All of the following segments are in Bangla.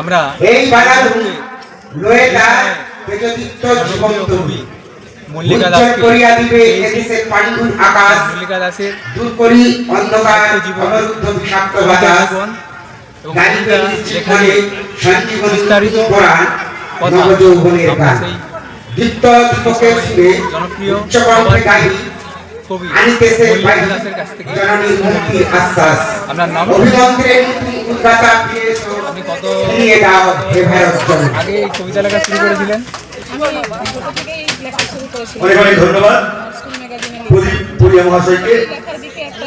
আমরা এই তেজদীপ্ত জীবন্ত কবি মল্লিকা দাসকে করিয়া দিবে পাণ্ডুর আকাশ। মল্লিকা দাসের দূর করি অন্ধকার জীবন। বিষাক্ত বাতাস। এবং সঞ্জীবনী বিস্তারিত নবযৌবনের আমরা গান। দীপ্ত দীপকের সুরে উচ্চকণ্ঠে গাহি কবি মল্লিকা দাসের কাছ থেকে। জননীর মুক্তির আশ্বাস। আপনার নাম উদ্গাতা দাও হে আগে এই কবিতা লেখা শুরু করেছিলেন। থেকেই লেখা অনেক অনেক ধন্যবাদ। প্রদীপ পুরিয়া মহাশয়কে। লেখার দিকে একটা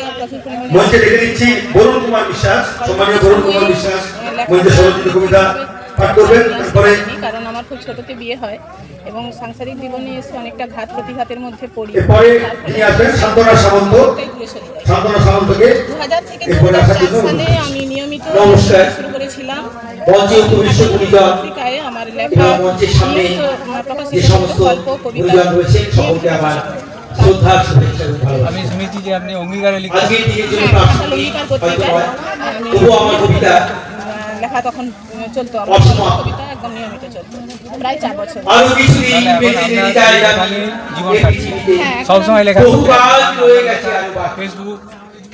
মঞ্চে ডেকে নিচ্ছি বরুণ কুমার বিশ্বাস সম্মানীয় বরুণ কুমার বিশ্বাস মঞ্চে সরস্বতী কবিতা পাঠ করবেন। তারপরে কারণ আমার খুব ছোটতে বিয়ে হয় এবং সাংসারিক জীবনে এসে অনেকটা ঘাত প্রতিঘাতের মধ্যে পড়ি। এরপরে যিনি আসবেন শান্তনা সামন্ত। শান্তনা সামন্তকে দু হাজার থেকে সালে আমি নিয়মিত নমস্কার। শুরু করেছিলাম মঞ্চে উপবিষ্ট গুণীজন পত্রিকায় আমার লেখা এবং মঞ্চের সামনে নিয়মিত, আহ, প্রকাশিত যে সমস্ত গল্প কবিতা গুণীজন রয়েছেন সকলকে আমার শ্রদ্ধা শুভেচ্ছা আমি শুনেছি যে আপনি অঙ্গীকারে লিখছেন। আজকের দিনের জন্য হ্যাঁ, আমার কবিতা লেখা তখন চলতো আমার কবিতা একদম নিয়মিত চলতো প্রায় চার বছর। আরও জীবন। হ্যাঁ, সবসময় লেখা। ফেসবুক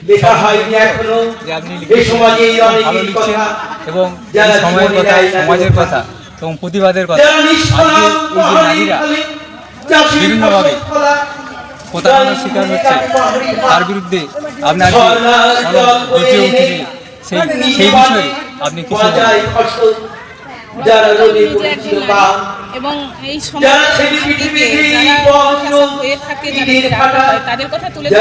লেখা হয়নি এখনও। আপনি এই সমাজে এই ভালো অনেকের লিখছেন কথা। এবং যারা সময়ের কথা সমাজের কথা। এবং প্রতিবাদের কথা। বিভিন্নভাবে প্রতারণার শিকার হচ্ছে তার বিরুদ্ধে আপনি আজকে ঝর্ণার জল অনেক বয়ে বেঁচে এনে উঠেছে সেই সেই বিষয়ে আপনি কিছু এবং এই হয়ে থাকে তাদের কথা তুলে আমার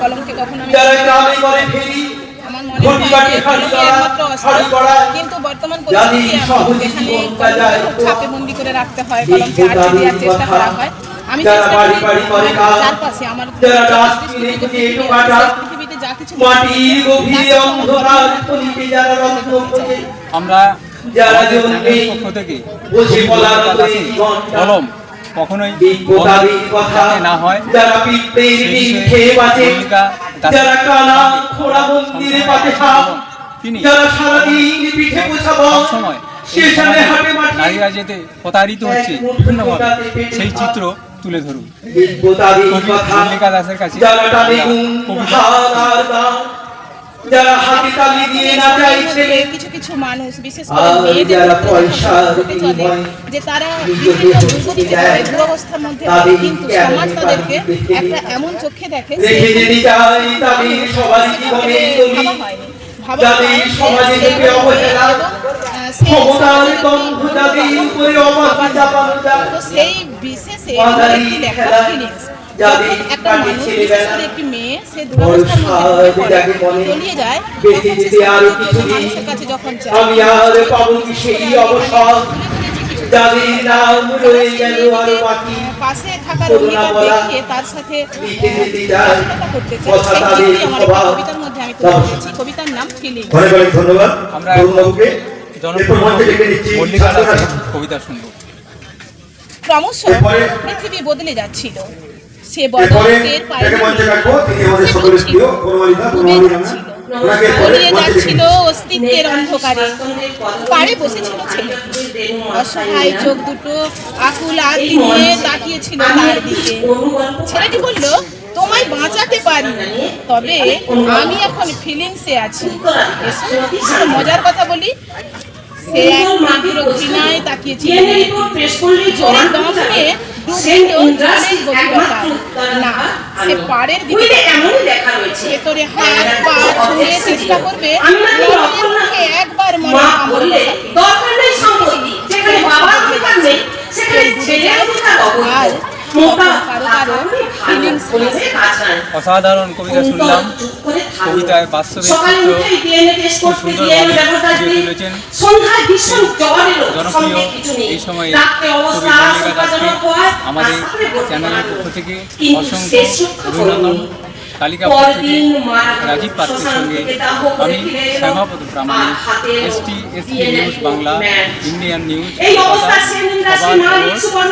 কলমকে কখনো আমি। কিন্তু বর্তমান বন্দি করে রাখতে হয় কলমকে দেওয়ার চেষ্টা করা হয়। আমি চারপাশে আমার পৃথিবীতে যা কিছু আমরা যারা জন্মে বলার কলম কখনোই যাতে না হয়। যারা পিঁপড়ের সেই ডিম খেয়ে বাঁচে যারা কানা খোড়া মন্দিরে পাতে সাপ তিনি যারা সারাদিন পিঠে পোছাবো সবসময় এই সেখানে সমাজে হাটে মাঠে নারীরা যেতে প্রতারিত হচ্ছে সেই চিত্র তুলে ধরুন। দাসের কাছে কবিতা যারা হাতে তালি দিয়ে না চাইছে কিছু কিছু মানুষ বিশেষ করে মেয়েদের বিনিময়ে যে তারা দুরবস্থার মধ্যে কিন্তু সমাজ তাদেরকে একটা এমন চোখে দেখে রেখে যেতে চাই তাদের সবার জীবনে তুমি যাদের সমাজে সে অবহেলা, এবং, আহ, সে ক্ষমতার সমাজের যাদের উপরে অবাধ চাপানো যায়। তো সেই বিশেষে একটি ফিলিংস একটা মানুষ বিশেষ করে একটি মেয়ে সে দুরবস্থার মধ্যে বর্ষা পড়ে, যাকে বলে, তলিয়ে যায় তখন সে যেতে আরও সমাজের কিছুদিন, মানুষের কাছে যখন যায়। আমি আর পাবো সেই অবসর? যাদের নাম রয়ে গেল আরও বাকি পাশে তার সাথে করতে চাই আমার কবিতার মধ্যে আমি তুলে ধরেছি কবিতার নাম ফিলিংস। অনেক অনেক ধন্যবাদ। আমরা জনপ্রিয়। কবিতা শুনব। ক্রমশ পৃথিবী বদলে যাচ্ছিল। সে বনমালিকা ডুবে বনমালী যাচ্ছিল অস্তিত্বের অন্ধকারে পাড়ে বসেছিল ছেলেটি অসহায় চোখ দুটো আকুল আঁকি নিয়ে তাকিয়েছিল তার দিকে ছেলেটি বলল তোমায় বাঁচাতে পারি তবে আমি এখন ফিলিংসে আছি মজার কথা বলি সে এক তীব্র ঘৃণায় তাকিয়েছিল জোরে দম নিয়ে গভীরতা না সে পাড়ের দিকে ভেতরে হাত পা ছুঁড়ে চেষ্টা করবে মরণের অসাধারণ কবিতা শুনলাম। কবিতায় খুব করতে সুন্দরভাবে ফুটিয়ে তুলেছেন। জনপ্রিয় এই সময়ে কবি অবস্থা মল্লিকা দাসকে আমাদের চ্যানেলের পক্ষ থেকে অসংখ্য অভিনন্দন গেল। রাজীব পাত্রের সঙ্গে আমি। Shyamapada Pramanik ST ST news Bangla Indian news সবার